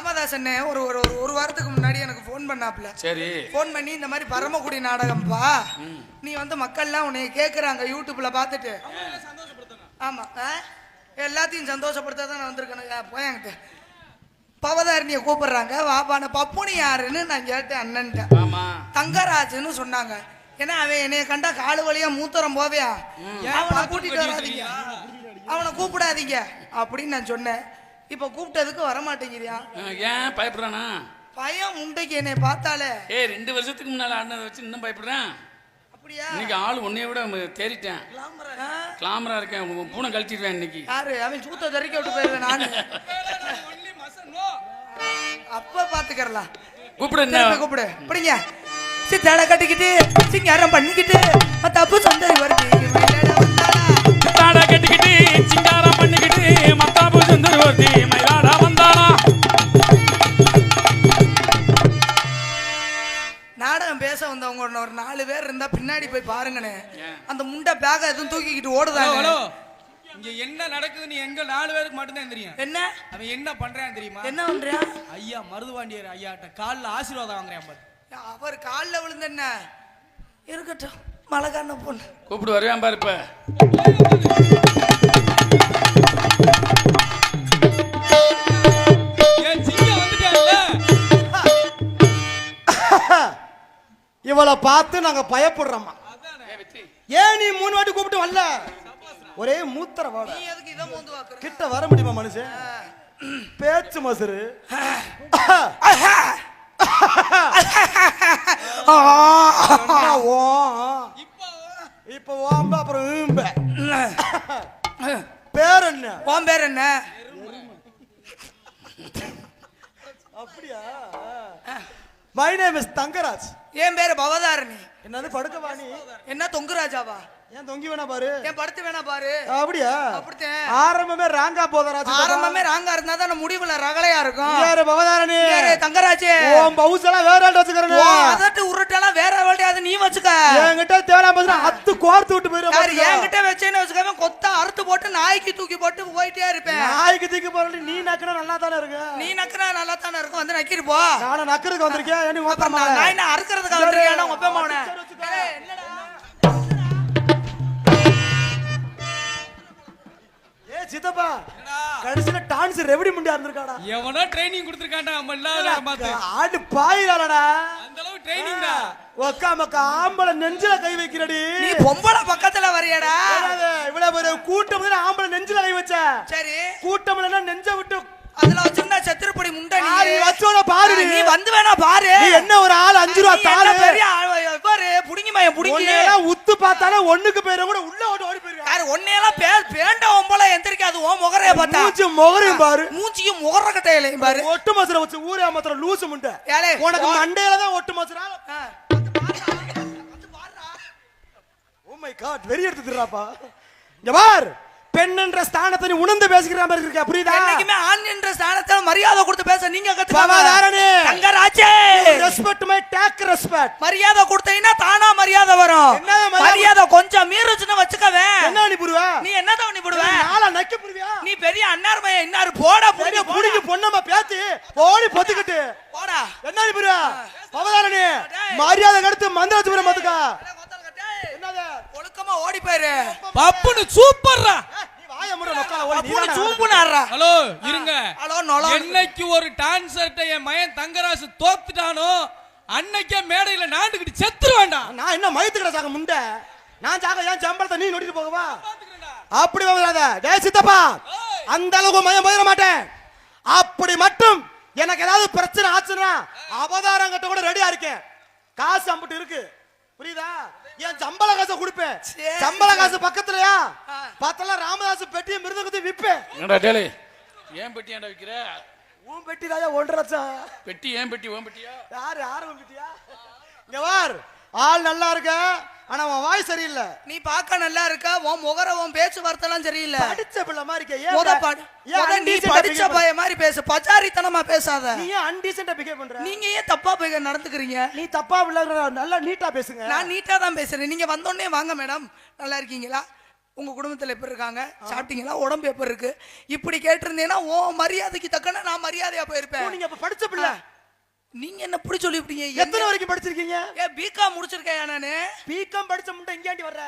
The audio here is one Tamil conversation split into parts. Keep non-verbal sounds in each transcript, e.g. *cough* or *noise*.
ராமதாசன் ஒரு ஒரு ஒரு- ஒரு வாரத்துக்கு முன்னாடி எனக்கு ஃபோன் பண்ணாப்ல சரி. ஃபோன் பண்ணி இந்த மாதிரி பரமக்குடி நாடகம்ப்பா நீ வந்து மக்கள்லாம் உன்னை கேட்குறாங்க யூடியூப்ல பார்த்துட்டு. ஆமா? எல்லாத்தையும் சந்தோஷப்படுத்த தான் நான் வந்திருக்கேன் போயாங்கிட்ட பவதாரணியை கூப்பிடுறாங்க. வாப்பான பப்புனி யாருன்னு நான் கேட்டேன் அண்ணன்ட்ட. ஆமா. தங்கராஜுன்னு சொன்னாங்க. ஏன்னா அவன் என்னைய கண்டா காலு வழியா மூத்தரம் போவியா அவனை கூட்டிட்டு வராதீங்க. அவனை கூப்பிடாதீங்க. அப்படின்னு நான் சொன்னேன். இப்ப கூப்பிட்டதுக்கு வர மாட்டேங்கிறியா அஹ், ஏன் பயப்படுறானா? பையன் முண்டைக்கு என்னை பார்த்தாலே. ஏய் ரெண்டு வருஷத்துக்கு முன்னால ஆடினதை வச்சு இன்னும் பயப்படுறேன். அப்படியா? இன்னைக்கு ஆள் உன்னைய விட தேறிட்டேன்? கிளாமரா. இருக்கேன். பூனை கழட்டிடுவேன் இன்னைக்கு. யாரு? அவன் சூத்த தெறிக்க விட்டு போயிருவேன் நானு. அப்ப பாத்துக்கறலாம். கூப்பிடு என்ன? கூப்பிடு. பிடிங்க. சித்தாட கட்டிக்கிட்டு சிங்காரம் பண்ணிக்கிட்டு தப்பு சொந்த வருது போய் பாருங்கண்ணே? அந்த முண்டை பேக எதுவும் தூக்கிக்கிட்டு ஓடுதாங்க இங்க என்ன நடக்குதுன்னு எங்க நாலு பேருக்கு மட்டும்தான் தெரியும். என்ன? அவன் என்ன பண்றான் தெரியுமா? என்ன பண்றியா ஐயா மருதுவாண்டியர் ஐயாட்ட கால்ல ஆசீர்வாதம் வாங்குறேன் பாரு. அவர் காலில் விழுந்த என்ன இருக்கட்டும் மழைக்கான பொண்ணு. கூப்பிடு வருவேன் பாரு இப்ப. *laughs* இவளை பார்த்து நாங்க பயப்படுறோம்மா. வெற்றி. ஏன் நீ மூணு வாட்டி கூப்பிட்டு வரல? ஒரே மூத்தர வாட. கிட்ட வர முடியுமா மனுஷன் பேச்சு மசுரு இப்ப ஓம்ப அப்புறம் ஈம்ப. பேர் என்ன? உன் பேர் என்ன? அப்படியா? My name is Thangaraj. என் பேரு பவதாரணி. என்னது படுக்கவாணி? என்ன தொங்கு ராஜாவா ஏன் தொங்கி வேணா பாரு? என் படுத்து வேணா பாரு? அப்படியா? அப்படித்தான். ஆரம்பமே ராங்கா போதராஜ் ஆரம்பமே ராங்கா இருந்தா தான் முடிவுல ரகலையா இருக்கும். யாரு பவதாரணி. யாரு, தங்கராஜே. உன் பவுஸ் எல்லாம் வேற ஆள்கிட்ட வச்சுக்கிறேன். அதட்டு உருட்டெல்லாம் வேற வேலையாவது நீ வச்சுக்க. என்கிட்ட தேவையான பேசுனா அத்து கோர்த்து விட்டு யாரு போயிரு என்கிட்ட வச்சேன்னு வச்சுக்காம கொத்தா அறுத்து போட்டு நாய்க்கு தூக்கி போட்டு போயிட்டே இருப்பேன். நாய்க்கு தூக்கி போறது நீ நக்கினா நல்லா தானே இருக்கு? நீ நக்குறா நல்லா தானே இருக்கும் வந்து நக்கிட்டு போ. நானும் நக்கறதுக்கு வந்திருக்கேன் ஏன் நீ ஓத்தமா நான் நான் அறுக்கிறதுக்கு வந்துருக்கேன் வச்சுக்கோ. ஏய், என்னடா? சித்தப்பா கடைசியில டான்ஸ் ரெவடி முண்டியா இருந்திருக்காடா. எவனோ ட்ரைனிங் கொடுத்துருக்கான்டா நம்ம எல்லாரும் பார்த்து ஆடு பாயிலாடா அந்த அளவு ட்ரைனிங் தான் ஒக்கா மக்கா ஆம்பளை நெஞ்சில கை வைக்கிறடி. நீ பொம்பளை பக்கத்துல வரியடா. இவ்வளவு பெரிய கூட்டம் ஆம்பளை நெஞ்சில கை வச்ச? சரி. கூட்டம் நெஞ்ச விட்டு அதுல வச்சிருந்தா செத்துருப்படி முண்டை நீ? வச்சோட பாரு நீ. வந்து வேணா பாரு. என்ன ஒரு ஆள்? அஞ்சு ரூபா பெரிய ஆள், பாரு புடுங்கி மயம் புடுங்கி. உத்து பார்த்தாலே ஒண்ணுக்கு பேரு கூட உள்ள ஓடி ஓடி போயிருக்காரு யாரு ஒன்னையெல்லாம் பே பேண்ட ஒம்பளை எந்திரிக்காது ஓ முகரைய பார்த்தா. முகரையும் பாரு. மூஞ்சியும் முகர கட்டையிலையும் பாரு. ஒட்டு மசுர வச்சு ஊரே மாத்திர லூசு முண்டை. ஏலே, உனக்கு மண்டையில தான் ஒட்டு மசுரா. ஓ மை காட் வெறி எடுத்துறாப்பா இங்க பார். பெண் என்ற ஸ்தானத்தை நீ உணர்ந்து பேசிக்கிற மாதிரி இருக்க? புரியுதா? என்னைக்குமே ஆண் என்ற ஸ்தானத்துல மரியாதை கொடுத்து பேச நீங்க. கத்துக்காம தங்கராஜே! ரெஸ்பெக்ட் மை டேக் ரெஸ்பெக்ட் மரியாதை கொடுத்தீங்கன்னா தானா மரியாதை வரும். மரியாதை? கொஞ்சம் மீறுச்சுன்னு வச்சுக்கவே. என்ன நீ புரிவா நீ என்னதான் பண்ணி போடுவ? நாளா நக்க புரிவியா நீ பெரிய அன்னார் மையம் இன்னாரு போடா புடிங்க புடிக்கு பொண்ணம்மா பேத்தி ஓடி பொத்துக்கிட்டு. போடா. என்ன நீ புரிவா பவதாரணி. மரியாதை கடுத்து மந்திராஜபுரம் பாத்துக்கா என்னது ஒழுக்கமா ஓடி போயிரு. பப்புன்னு சூப்பர்ரா ஹலோ இருங்க. ஹலோ நொலோ. என்னைக்கு ஒரு டான்சர்ட்ட என் மயன் தங்கராசு தோத்துட்டானோ அன்னைக்கே மேடையில நாண்டுகிட்டு செத்துரு வேண்டாம் நான் என்ன மயத்துக்கிட சாக முண்டை? நான் சாக ஏன் சம்பளத்தை நீ நொட்டிட்டு போகவா? அப்படி வராத டேய் சித்தப்பா அந்த அளவுக்கு மயம் போயிட மாட்டேன். அப்படி மட்டும் எனக்கு ஏதாவது பிரச்சனை ஆச்சுன்னா அவதாரம் கட்ட கூட ரெடியா இருக்கேன். காசு அம்பிட்டு இருக்கு. புரியுதா? என் சம்பள காசை கொடுப்பேன். சம்பள காசு பக்கத்துலயா. பார்த்தலாம் ராமதாஸ் பெட்டியை மிருதங்கத்தை விப்பேன். என்னடா டேலி? ஏன் பெட்டி ஏன்டா வைக்கிற? உன் பெட்டி தாயா ஒன்றரை லட்சம். பெட்டி ஏன் பெட்டி ஓன் பெட்டியா? யாரு யாரு உன் பெட்டியா? இங்க வார். ஆள் நல்லா இருக்க ஆனா உன் வாய் சரியில்லை. நீ பார்க்க நல்லா இருக்க உன் முகர உன் பேச்சு வார்த்தைலாம் சரியில்லை. படிச்ச பிள்ளை மாதிரி இருக்க முத பாடு முத நீ படிச்ச? பைய மாதிரி பேசு பச்சாரித்தனமா பேசாத. நீ ஏன் அன்டீசென்டா பிஹேவ் பண்ற? நீங்க ஏன் தப்பா போய் நடந்துக்கிறீங்க? நீ தப்பா விளையாடுற நல்லா நீட்டா பேசுங்க. நான் நீட்டா தான் பேசுறேன். நீங்க வந்தோடனே வாங்க மேடம் நல்லா இருக்கீங்களா? உங்க குடும்பத்துல எப்படி இருக்காங்க? சாப்பிட்டீங்களா? உடம்பு எப்படி இருக்கு? இப்படி கேட்டிருந்தீங்கன்னா ஓ மரியாதைக்கு தக்கன நான் மரியாதையா போயிருப்பேன். நீங்க படிச்ச பிள்ளை. நீங்க என்ன இப்படி சொல்லிவிட்டீங்க? எத்தனை வரைக்கும் படிச்சிருக்கீங்க? ஏ பிகாம் முடிச்சிருக்கேன் நானு? பிகாம் படிச்ச முண்டை இங்கேண்டி வர்ற?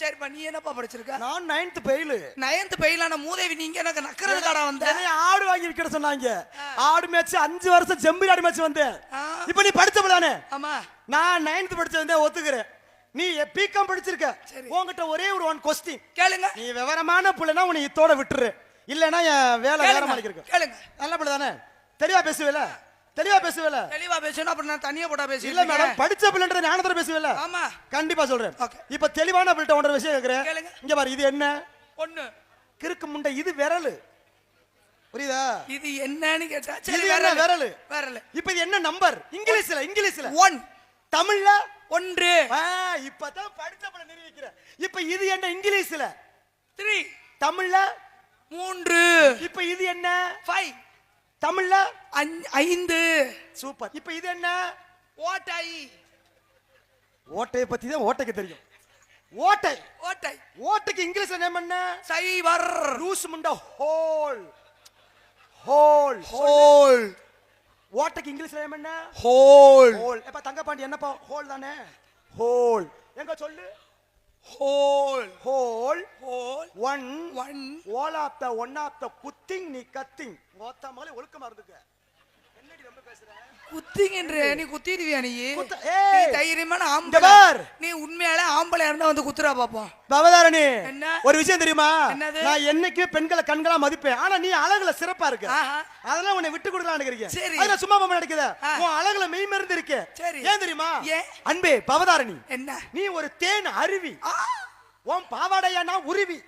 சரிப்பா நீ என்னப்பா படிச்சிருக்க? நான் நைன்த் பெயிலு நயன்த் பெயிலான மூதேவி நீங்க எனக்கு நக்கறது காடா வந்த? ஆடு வாங்கி விற்கிற சொன்னாங்க. ஆடு மேட்ச் அஞ்சு வருஷம் செம்பரி ஆடு மேட்ச் வந்தேன். இப்ப நீ படிச்ச பிள்ளானே ஆமா. நான் நைன்த் படிச்சதே ஒத்துக்கிறேன். நீ பிகாம் படிச்சிருக்க? சரி. உன்கிட்ட ஒரே ஒரு ஒன் கொஸ்டின் கேளுங்க. நீ விவரமான பிள்ளைனா உன்னை இத்தோட விட்டுரு. இல்லைன்னா என் வேலை வேற மாதிரி இருக்கு கேளுங்க. நல்ல பிள்ளை தானே? தெளிவா பேசுவேல? தெளிவா பேசுவேல? தெளிவா பேசணும் அப்புறம் நான் தனியா போட்டா பேசி இல்ல மேடம் படிச்ச பிள்ளைன்ற ஞானத்துல பேசுவேல? ஆமா. கண்டிப்பா சொல்றேன். இப்ப தெளிவான பிள்ளைட்ட ஒன்றரை விஷயம் கேக்குறேன். இங்க பாரு இது என்ன? ஒண்ணு. கிறுக்கு முண்டை இது விரலு. புரியுதா? இது என்னன்னு கேட்டா சரி விரல். விரலு? விரல். இப்ப இது என்ன நம்பர் இங்கிலீஷ்ல இங்கிலீஷ்ல. ஒன் தமிழ்ல? ஒன்று. ஆ, இப்பதான் படிச்ச பிள்ளை நிரூபிக்கிறேன். இப்ப இது என்ன இங்கிலீஷ்ல? த்ரீ தமிழ்ல? மூன்று. இப்ப இது என்ன? ஃபைவ் தமிழ்ல ஐந்து. சூப்பர் இப்ப இது என்ன? ஓட்டை. ஓட்டையை பத்தி தான் ஓட்டைக்கு தெரியும். ஓட்டை. ஓட்டை. ஓட்டைக்கு இங்கிலீஷ்ல நேம் என்ன? சைபர். லூஸ் முண்டா ஹோல். ஹோல். ஹோல். ஓட்டைக்கு இங்கிலீஷ்ல நேம் என்ன? ஹோல். ஹோல். எப்ப தங்கப்பாண்டி என்னப்பா? ஹோல் தானே? ஹோல். எங்க சொல்லு? Hole hole hole one one hole of the one of the குத்திங் நீ கத்திங். மொத்த மாதிரி ஒழுக்கமா இருந்துக்க. குத்திங்கன்ற நீ குத்திடுவியா நீ. தைரியமான ஆம்பளை. நீ உண்மையால ஆம்பளை இருந்தா வந்து குத்துறா பாப்போம் பவதாரணி என்ன? ஒரு விஷயம் தெரியுமா? நான் என்னைக்கு பெண்களை கண்களா மதிப்பேன் ஆனா நீ அழகுல சிறப்பா இருக்க. அதெல்லாம் உன்னை விட்டு கொடுக்கலாம்னு இருக்கேன் சரி. அதுல சும்மா பொம்மை நடிக்குத. உன் அழகுல மெய் மருந்து இருக்கு சரி. ஏன் தெரியுமா ஏன்? அன்பே பவதாரணி என்ன நீ ஒரு தேன் அருவி உன் பாவாடையா நான் உருவி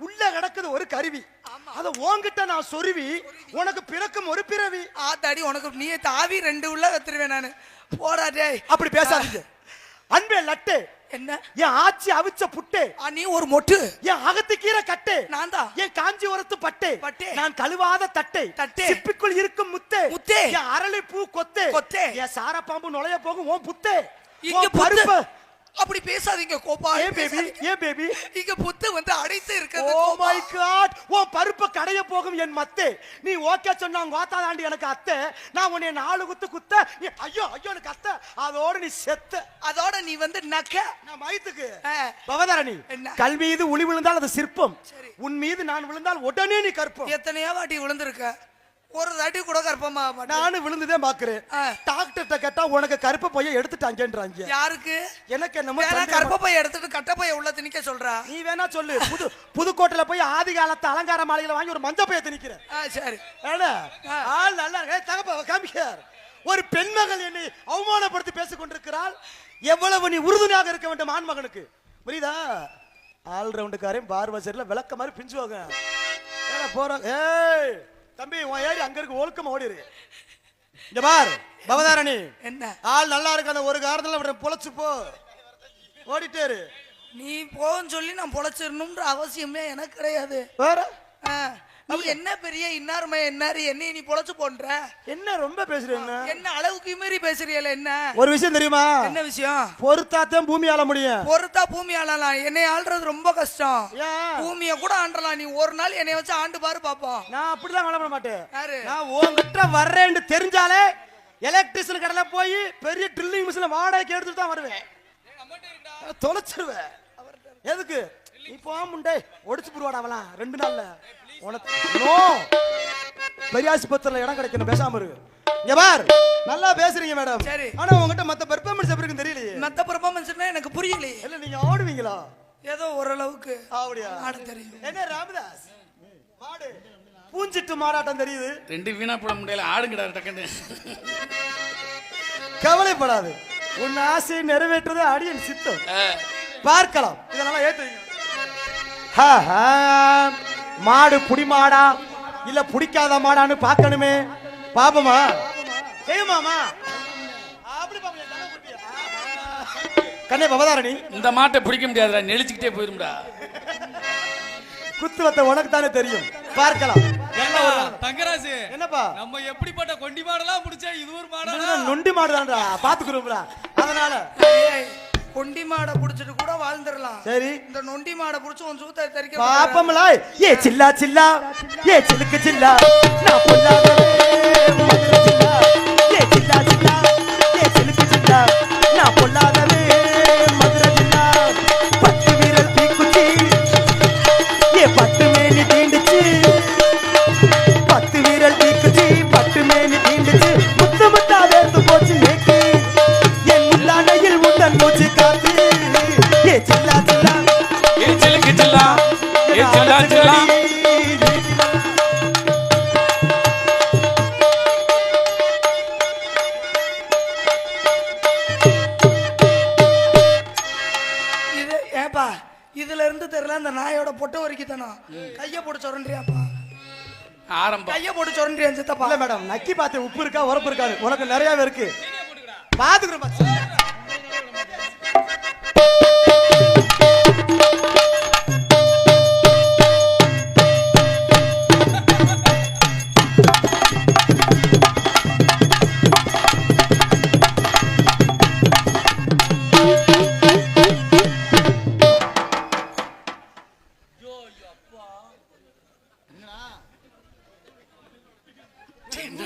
உள்ள கிடக்குது ஒரு கருவி. அத உன்கிட்ட நான் சொருவி உனக்கு பிறக்கும் ஒரு பிறவி. ஆத்தாடி உனக்கு நீ தாவி ரெண்டு உள்ள கத்துருவேன் நானு. போடா டேய். அப்படி பேசாதீங்க. அன்பே லட்டு. என்ன? என் ஆச்சி அவிச்ச புட்டு. ஆ, நீ ஒரு மொட்டு. என் அகத்து கீரை கட்டு. நான் தான். என் காஞ்சி உரத்து பட்டு. பட்டு. நான் கழுவாத தட்டை. தட்டு. சிப்பிக்குள் இருக்கும் முத்து. முத்து. என் அரளி பூ கொத்து. கொத்து. என் சார பாம்பு நுழைய போகும் உன் புத்து. இங்க பருப்பு. அப்படி பேசாதீங்க கோபா ஏன் பேபி ஏன் பேபி இங்க புத்து வந்து அடைத்து இருக்கிறது ஓ. மை காட் உன் பருப்பு கடைய போகும் என் மத்து. நீ ஓகே சொன்னா உங்க ஓத்தா தாண்டி எனக்கு அத்தை. நான் உன்னை நாலு குத்து குத்த. நீ ஐயோ ஐயோ எனக்கு அத்தை. அதோட நீ செத்த. அதோட நீ வந்து நக்க. நான் மயத்துக்கு. பவதாரணி? கல் மீது உளி விழுந்தால் அது சிற்பம். உன் மீது நான் விழுந்தால் உடனே நீ கற்பம். எத்தனையோ வாட்டி விழுந்திருக்க. ஒரு தாட்டி கூட கற்பமா நானும் விழுந்துதே பாக்குறேன். டாக்டர்கிட்ட கேட்டா உனக்கு கருப்பை போய் எடுத்துட்டாங்கன்றாங்க. யாருக்கு? எனக்கு என்னமோ சந்தேகமா- கற்பப்பை எடுத்துட்டு கட்டப்பைய உள்ள திணிக்க சொல்றா. நீ வேணா சொல்லு. புது புதுக்கோட்டையில போய் ஆதி காலத்து அலங்கார மாளிகையில வாங்கி ஒரு மஞ்சள் பைய திணிக்கிறேன். ஆ சரி. ஆள் நல்லா இருக்கு. தகப்பா காமிக்கார் ஒரு பெண்மகள் என்னை அவமானப்படுத்தி பேசிக் கொண்டிருக்கிறாள் எவ்வளவு நீ உறுதுணையாக இருக்க வேண்டும் ஆண்மகனுக்கு புரியுதா? ஆல் ரவுண்டுக்காரையும் பார்வசரில் விளக்க மாதிரி பிஞ்சுவாங்க போறோம் ஏய்! தம்பி உன் ஏறி அங்க இருக்கு ஒழுக்கமா ஓடிரு. இங்க பார் பவதாரணி. என்ன? ஆள் நல்லா இருக்கு அந்த ஒரு காரணத்துல அவரை பொழைச்சு போ. ஓடிட்டே இரு. நீ போன்னு சொல்லி நான் பொழைச்சிடணும்ன்ற அவசியமே எனக்கு கிடையாது. வேற? நீ என்ன பெரிய இன்னாருமே என்னாரு என்னைய நீ பொழைச்சு போன்ற? என்ன ரொம்ப பேசுறீங்க என்ன? அளவுக்கு மீறி பேசுறியல என்ன? ஒரு விஷயம் தெரியுமா? என்ன விஷயம்? பொறுத்தாத்தான் பூமி ஆள முடியும். பொறுத்தா பூமி ஆளலாம். என்னை ஆள்றது ரொம்ப கஷ்டம். பூமிய கூட ஆண்டலாம். நீ ஒரு நாள் என்னை வச்சு ஆண்டு பாரு பாப்போம். நான் அப்படிலாம் காணப்பட மாட்டேன். நான் உன்கிட்ட வர்றேன்னு தெரிஞ்சாலே எலக்ட்ரிஷியன் கடையில போய் பெரிய ட்ரில்லிங் மிஷின் வாடகைக்கு எடுத்துட்டு தான் வருவேன். தொலைச்சிருவேன். எதுக்கு? நீ போமுண்டே ஒடிச்சு புருவாடா அவலாம் ரெண்டு நாள்ல. உனக்கு நோ பெரிய ஆஸ்பத்திரியில இடம் கிடைக்கணும். பேசாம இருக்கு இங்க பார். நல்லா பேசுறீங்க மேடம். சரி. ஆனா உங்ககிட்ட மத்த பெர்ஃபார்மன்ஸ் எப்படி இருக்குன்னு தெரியலையே. மத்த பெர்ஃபார்மன்ஸ்னா எனக்கு புரியலையே. இல்ல நீங்க ஆடுவீங்களா? ஏதோ ஓரளவுக்கு. அப்படியா ஆட தெரியும். என்ன ராமதாஸ்? மாடு. பூஞ்சிட்டு மாறாட்டம் தெரியுது. ரெண்டு வீணா போட முடியல. ஆடுங்கடா டக்குன்னு. கவலைப்படாது. உன் ஆசையை நிறைவேற்றுறது அடியன் சித்தம். பார்க்கலாம். இதெல்லாம் ஏத்துவீங்க. ஹா, ஹா. மாடு புடி மாடா? இல்ல புடிக்காத மாடான்னு பார்க்கணுமே. பாப்போமா. செய்யுமாமா. கண்ணே பவதாரணி. இந்த மாட்டை பிடிக்க முடியாதுடா நெளிச்சுக்கிட்டே போயிரும்டா. குத்து வத்த உனக்கு தானே தெரியும் பார்க்கலாம் தங்கராசு என்னப்பா? நம்ம எப்படிப்பட்ட கொண்டி மாடெல்லாம் இது ஒரு மாடா? நொண்டி மாடுதான்டா. பாத்துக்கிறோம்ல அதனால ஏய், கொண்டி மாடை புடிச்சிட்டு கூட வாழ்ந்துடலாம். சரி. இந்த நொண்டி மாடை புடிச்சு உன் சூத்த தரிக்க பாப்பம்ல. ஏ சில்லா சில்லா. ஏ சிலுக்கு சில்லா. நான் சில்லா. ஏ சில்லா சில்லா. ஏ சிலுக்கு சில்லா. நான் பொல்லாதவே மதுரை ஆரம்பம். கைய போட்டு சொரண்டியா சித்தப்பா இல்ல மேடம் நக்கி பார்த்து உப்பு இருக்கா உரப்பு இருக்காது உனக்கு நிறையவே இருக்கு. பாத்துக்கிறோம்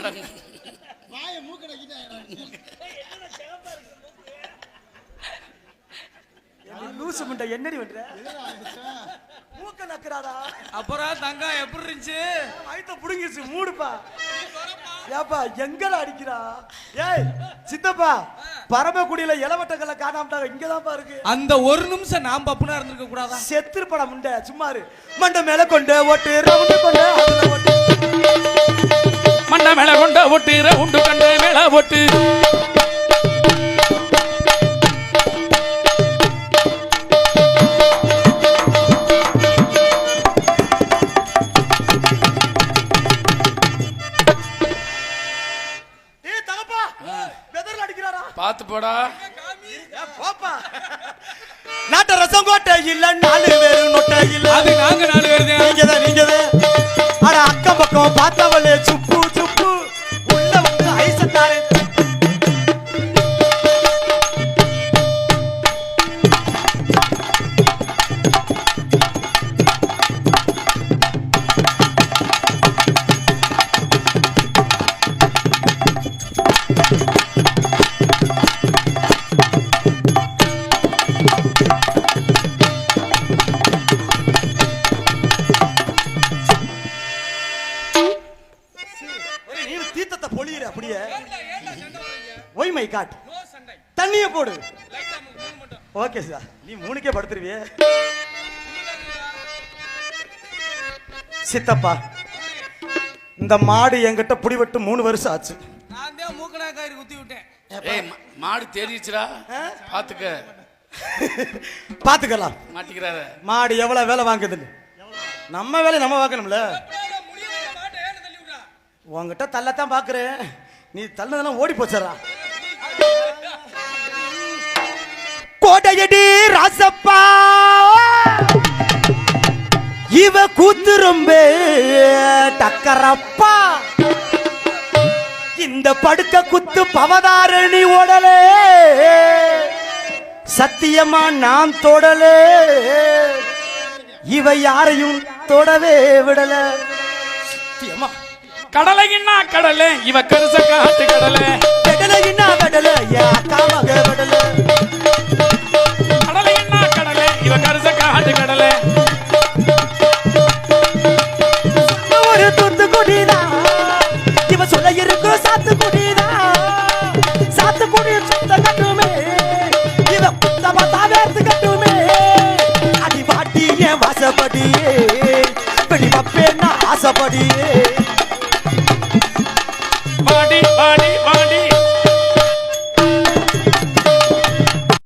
பாத்து. லூசு முண்டை என்னடி பண்ற? மூக்க நக்குறாடா? அப்புறம் தங்கம் எப்படி இருந்துச்சு? வயித்த புடுங்கிச்சு மூடுப்பா. ஏப்பா எங்கடா அடிக்கிறா? ஏய் சித்தப்பா பரமக்குடியில இளவட்டங்கள்ல காணாமட்டாங்க இங்கதான்ப்பா இருக்கு. அந்த ஒரு நிமிஷம் நாம் பப்புனா இருந்திருக்க கூடாதா? செத்துருப்படா முண்டை சும்மா இரு. மண்டை மேல கொண்டு ஓட்டு ரவுண்டு கொண்டு அதுல ஓட்டு. மண்டை மேல கொண்ட ஒட்டு ரவுண்டு கண்ட மேல ஒட்டு. பார்த்து போடா. நாட்ட ரசம் கோட்டை இல்ல நாலு பேரு நொட்டை இல்ல அது நாங்க சார். நீ மூணுக்கே படுத்துருவியே. சித்தப்பா இந்த மாடு என்கிட்ட புடிவட்டு மூணு வருஷம் ஆச்சு. நான் தான் மூக்கனா கயிறு குத்தி விட்டேன். மாடு தெரிச்சுடா பாத்துக்க. பாத்துக்கலாம். மாட்டிக்கிறாரு. மாடு எவ்வளவு வேலை வாங்குதுன்னு. நம்ம வேலையை நம்ம பார்க்கணும்ல உன்கிட்ட தள்ளத்தான் பாக்குறேன். நீ தள்ளதெல்லாம் ஓடி போச்சரா கோட்டையடி ராசப்பா. இவ கூத்துரும்பே டக்கரப்பா. இந்த படுக்க குத்து பவதாரணி ஓடலே. சத்தியமா நாம் தொடலே. இவ யாரையும் தொடவே விடல. சத்தியமா. கடலையின்னா கடலை இவ கருச காட்டு கடலை. வெடலையின்னா வெடல யா காமக வெடல கருச கடலை